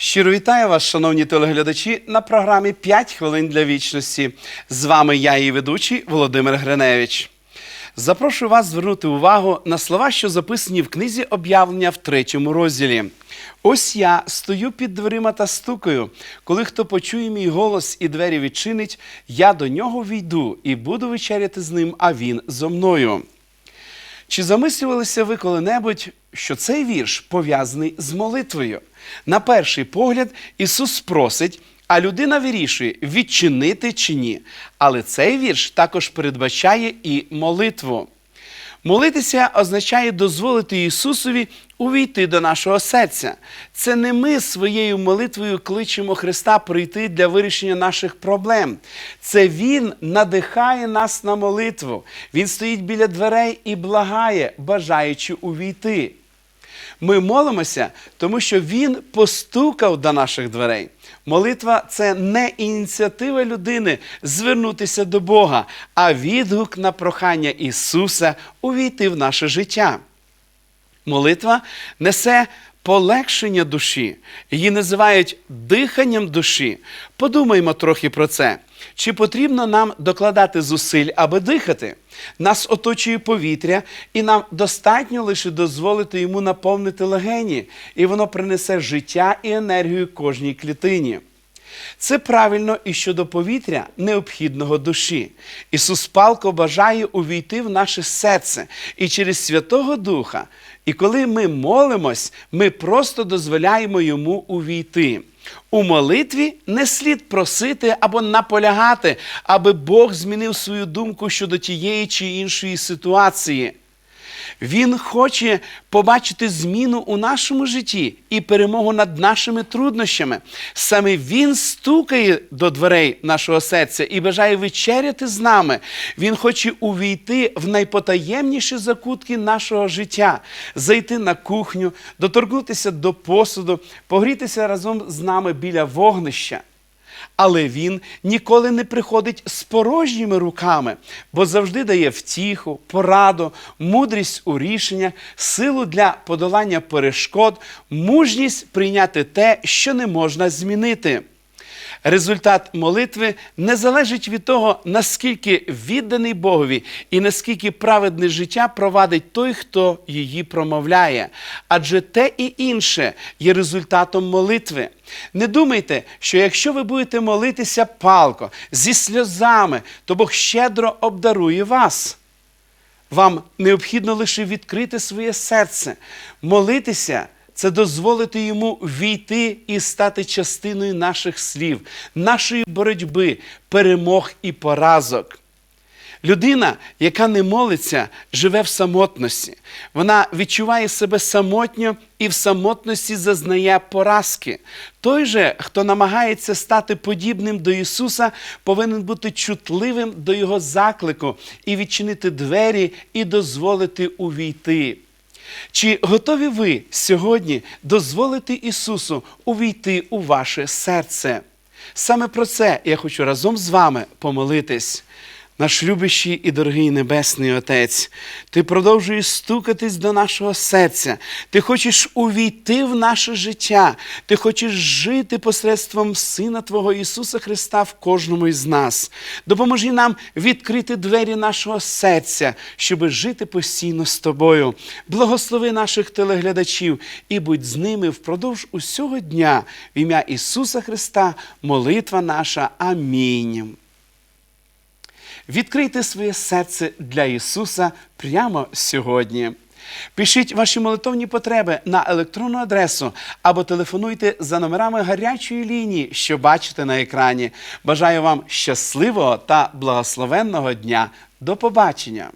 Щиро вітаю вас, шановні телеглядачі, на програмі «5 хвилин для вічності. З вами я, її ведучий Володимир Гриневич. Запрошую вас звернути увагу на слова, що записані в книзі об'явлення в третьому розділі. Ось я стою під дверима та стукаю. Коли хто почує мій голос і двері відчинить, я до нього війду і буду вечеряти з ним, а він зо мною. Чи замислювалися ви коли-небудь, що цей вірш пов'язаний з молитвою? На перший погляд, Ісус просить, а людина вирішує, відчинити чи ні. Але цей вірш також передбачає і молитву. Молитися означає дозволити Ісусові увійти до нашого серця. Це не ми своєю молитвою кличемо Христа прийти для вирішення наших проблем. Це Він надихає нас на молитву. Він стоїть біля дверей і благає, бажаючи увійти. Ми молимося, тому що Він постукав до наших дверей. Молитва це не ініціатива людини звернутися до Бога, а відгук на прохання Ісуса увійти в наше життя. Молитва несе полегшення душі. Її називають диханням душі. Подумаймо трохи про це. Чи потрібно нам докладати зусиль, аби дихати? Нас оточує повітря, і нам достатньо лише дозволити йому наповнити легені, і воно принесе життя і енергію кожній клітині. Це правильно і щодо повітря необхідного душі. Ісус палко бажає увійти в наше серце і через Святого Духа. І коли ми молимось, ми просто дозволяємо йому увійти. У молитві не слід просити або наполягати, аби Бог змінив свою думку щодо тієї чи іншої ситуації. Він хоче побачити зміну у нашому житті і перемогу над нашими труднощами. Саме Він стукає до дверей нашого серця і бажає вечеряти з нами. Він хоче увійти в найпотаємніші закутки нашого життя, зайти на кухню, доторкнутися до посуду, погрітися разом з нами біля вогнища. Але він ніколи не приходить з порожніми руками, бо завжди дає втіху, пораду, мудрість у рішеннях, силу для подолання перешкод, мужність прийняти те, що не можна змінити. Результат молитви не залежить від того, наскільки відданий Богові і наскільки праведне життя провадить той, хто її промовляє. Адже те і інше є результатом молитви. Не думайте, що якщо ви будете молитися палко, зі сльозами, то Бог щедро обдарує вас. Вам необхідно лише відкрити своє серце, молитися це дозволити йому війти і стати частиною наших слів, нашої боротьби, перемог і поразок. Людина, яка не молиться, живе в самотності. Вона відчуває себе самотньо і в самотності зазнає поразки. Той же, хто намагається стати подібним до Ісуса, повинен бути чутливим до Його заклику і відчинити двері і дозволити увійти. Чи готові ви сьогодні дозволити Ісусу увійти у ваше серце? Саме про це я хочу разом з вами помолитись. Наш любящий і дорогий Небесний Отець, Ти продовжуєш стукатись до нашого серця. Ти хочеш увійти в наше життя. Ти хочеш жити посредством Сина Твого Ісуса Христа в кожному із нас. Допоможи нам відкрити двері нашого серця, щоб жити постійно з тобою. Благослови наших телеглядачів і будь з ними впродовж усього дня. В ім'я Ісуса Христа, молитва наша. Амінь. Відкрийте своє серце для Ісуса прямо сьогодні. Пишіть ваші молитовні потреби на електронну адресу або телефонуйте за номерами гарячої лінії, що бачите на екрані. Бажаю вам щасливого та благословенного дня. До побачення!